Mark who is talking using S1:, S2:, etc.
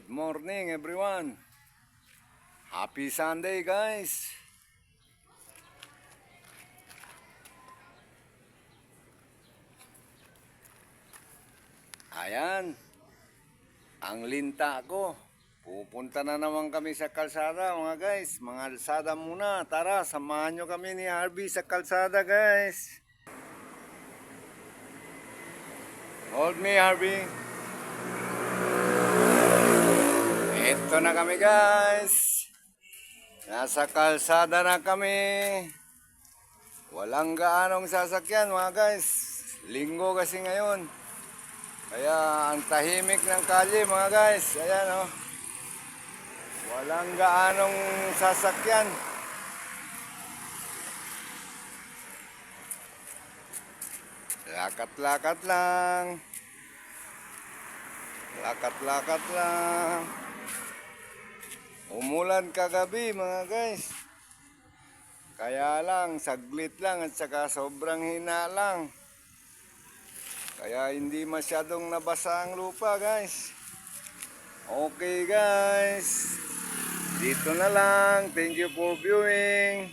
S1: Good morning everyone. Happy Sunday guys. Ayan. Ang linta ko. Pupunta na naman kami sa kalsada mga guys. Mga kalsada muna. Tara, samahan nyo kami ni Harvey sa kalsada guys. Hold me Harvey. Ito na kami guys. Nasa kalsada na kami. Walang gaanong sasakyan mga guys. Linggo kasi ngayon. Kaya ang tahimik ng kalye mga guys. Ayan oh. Walang gaanong sasakyan. Lakat-lakat lang. Lakat-lakat lang. Umulan kagabi mga guys. Kaya lang, saglit lang at saka sobrang hina lang. Kaya hindi masyadong nabasa ang lupa guys. Okay guys. Dito na lang. Thank you for viewing.